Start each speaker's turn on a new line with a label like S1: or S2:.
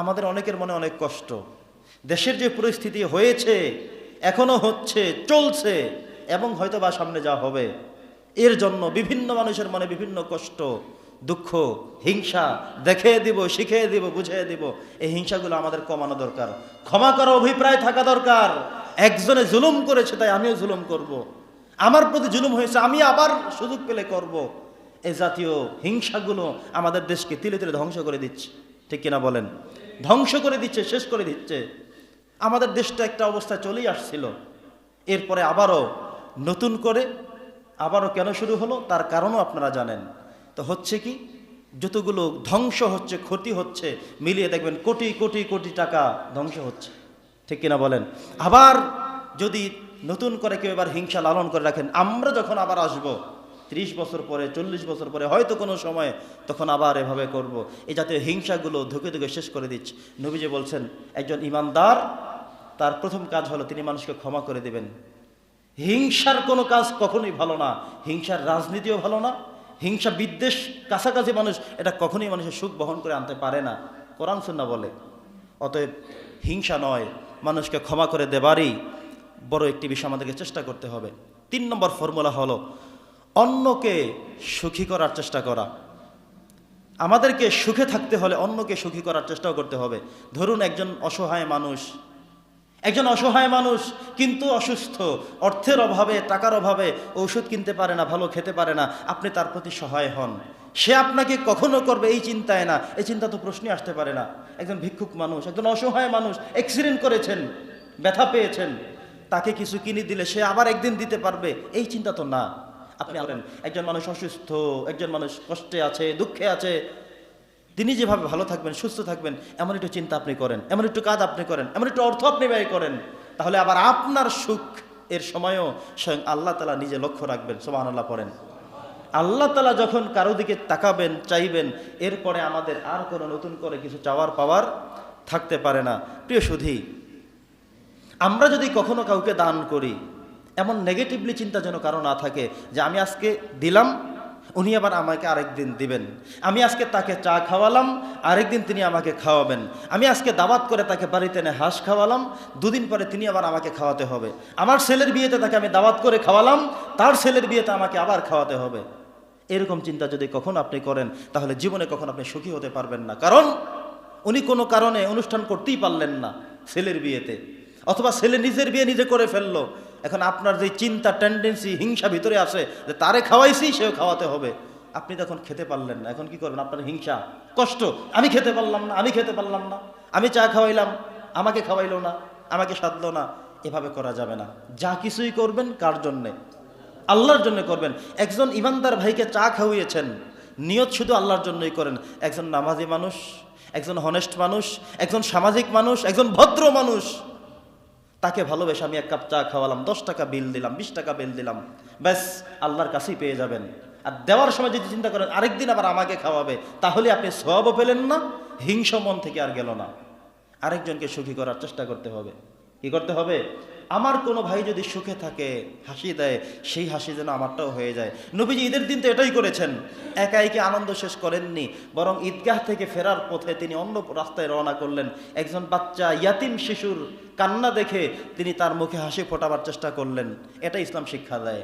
S1: আমাদের অনেকের মনে অনেক কষ্ট। দেশের যে পরিস্থিতি হয়েছে, এখনও হচ্ছে, চলছে, এবং হয়তো বা সামনে যা হবে। এর জন্য বিভিন্ন মানুষের মনে বিভিন্ন কষ্ট, দুঃখ, হিংসা, দেখে দিব শিখিয়ে দিব বুঝিয়ে দিব। এই হিংসাগুলো আমাদের কমানো দরকার। ক্ষমা করার অভিপ্রায় থাকা দরকার। একজনে জুলুম করেছে, তাই আমিও জুলুম করব। আমার প্রতি জুলুম হয়েছে, আমি আবার সুযোগ পেলে করব। এ জাতীয় হিংসাগুলো আমাদের দেশকে তিলে তিলে ধ্বংস করে দিচ্ছে। ঠিক কিনা বলেন? ধ্বংস করে দিচ্ছে, শেষ করে দিচ্ছে। আমাদের দেশটা একটা অবস্থায় চলেই আসছিল। এরপরে আবারও নতুন করে আবারও কেন শুরু হলো, তার কারণও আপনারা জানেন। তো হচ্ছে কি, যতগুলো ধ্বংস হচ্ছে, ক্ষতি হচ্ছে, মিলিয়ে দেখবেন কোটি কোটি কোটি টাকা ধ্বংস হচ্ছে। ঠিক কিনা বলেন? আবার যদি নতুন করে কেউ এবার হিংসা লালন করে রাখেন, আমরা যখন আবার আসব ত্রিশ বছর পরে, চল্লিশ বছর পরে, হয়তো কোনো সময় তখন আবার এভাবে করব। এই জাতীয় হিংসাগুলো ধুকে ধুকে শেষ করে দিচ্ছে। নবীজি বলছেন, একজন ইমানদার, তার প্রথম কাজ হলো তিনি মানুষকে ক্ষমা করে দেবেন। হিংসার কোনো কাজ কখনোই ভালো না। হিংসার রাজনীতিও ভালো না। হিংসা বিদ্বেষ কাছাকাছি মানুষ, এটা কখনোই মানুষের সুখ বহন করে আনতে পারে না। কোরআন সুন্না বলে, অতএব হিংসা নয়, মানুষকে ক্ষমা করে দেবারই বড় একটি বিষয় আমাদেরকে চেষ্টা করতে হবে। তিন নম্বর ফর্মুলা হলো অন্যকে সুখী করার চেষ্টা করা। আমাদেরকে সুখে থাকতে হলে অন্যকে সুখী করার চেষ্টাও করতে হবে। ধরুন একজন অসহায় মানুষ। একজন অসহায় মানুষ কিন্তু অসুস্থ, অর্থের অভাবে, টাকার অভাবে ঔষধ কিনতে পারে না, ভালো খেতে পারে না, আপনি তার প্রতি সহায় হন। সে আপনাকে কখনো করবে এই চিন্তায় না। এই চিন্তা তো প্রশ্নই আসতে পারে না। একজন ভিক্ষুক মানুষ, একজন অসহায় মানুষ অ্যাক্সিডেন্ট করেছেন, ব্যথা পেয়েছেন, তাকে কিছু কিনে দিলে সে আবার একদিন দিতে পারবে, এই চিন্তা তো না। আপনি আলেন একজন মানুষ অসুস্থ একজন মানুষ কষ্টে আছে দুঃখে আছে তিনি যেভাবে ভালো থাকবেন সুস্থ থাকবেন এমন একটু চিন্তা আপনি করেন এমন একটু কাজ আপনি করেন এমন একটু অর্থ আপনি ব্যয় করেন তাহলে আবার আপনার সুখ এর সময়ও স্বয়ং আল্লাহ তালা নিজে লক্ষ্য রাখবেন। সোমান আল্লাহ পড়েন। আল্লাহ তালা যখন কারও দিকে তাকাবেন চাইবেন এরপরে আমাদের আর কোনো নতুন করে কিছু চাওয়ার পাওয়ার থাকতে পারে না। প্রিয় সুধী আমরা যদি কখনো কাউকে দান করি এমন নেগেটিভলি চিন্তা যেন কারও না থাকে যে আমি আজকে দিলাম, উনি আবার আমাকে আরেকদিন দিবেন। আমি আজকে তাকে চা খাওয়ালাম, আরেকদিন তিনি আমাকে খাওয়াবেন। আমি আজকে দাওয়াত করে তাকে বাড়িতে এনে হাঁস খাওয়ালাম, দুদিন পরে তিনি আবার আমাকে খাওয়াতে হবে। আমার ছেলের বিয়েতে তাকে আমি দাওয়াত করে খাওয়ালাম, তার ছেলের বিয়েতে আমাকে আবার খাওয়াতে হবে। এরকম চিন্তা যদি কখনো আপনি করেন, তাহলে জীবনে কখনো আপনি সুখী হতে পারবেন না। কারণ উনি কোনো কারণে অনুষ্ঠান করতেই পারলেন না ছেলের বিয়েতে। অথবা ছেলে নিজের বিয়ে নিজে করে ফেলল এখন আপনার যে চিন্তা টেন্ডেন্সি হিংসা ভিতরে আসে যে তারে খাওয়াইছি, সেও খাওয়াতে হবে। আপনি তখন খেতে পারলেন না, এখন কি করবেন আপনার হিংসা? কষ্ট। আমি খেতে পারলাম না, আমি খেতে পারলাম না। আমি চা খাওয়াইলাম, আমাকে খাওয়াইলো না, আমাকে সাধলো না। এভাবে করা যাবে না। যা কিছুই করবেন, কার জন্যে? আল্লাহর জন্য করবেন। একজন ইমানদার ভাইকে চা খাওয়িয়েছেন, নিয়ত শুধু আল্লাহর জন্যই করেন। একজন নামাজি মানুষ, একজন হনেস্ট মানুষ, একজন সামাজিক মানুষ, একজন ভদ্র মানুষ। তাকে ভালোবেসে আমি এক কাপ চা খাওয়ালাম, দশ টাকা বিল দিলাম, বিশ টাকা বিল দিলাম। ব্যাস, আল্লাহর কাছেই পেয়ে যাবেন। আর দেওয়ার সময় যদি চিন্তা করেন, আরেকদিন আবার আমাকে খাওয়াবে, তাহলে আপনি সবও পেলেন না হিংস মন থেকে আর গেল না। আরেকজনকে সুখী করার চেষ্টা করতে হবে। কি করতে হবে? আমার কোনো ভাই যদি সুখে থাকে, হাসি দেয়, সেই হাসি যেন আমারটাও হয়ে যায়। নবীজি ঈদের দিন তো এটাই করেছেন। একা একে আনন্দ শেষ করেননি, বরং ঈদগাহ থেকে ফেরার পথে তিনি অন্য রাস্তায় রওনা করলেন। একজন বাচ্চা, ইয়াতিম শিশুর কান্না দেখে তিনি তার মুখে হাসি ফোটাবার চেষ্টা করলেন। এটা ইসলাম শিক্ষা দেয়।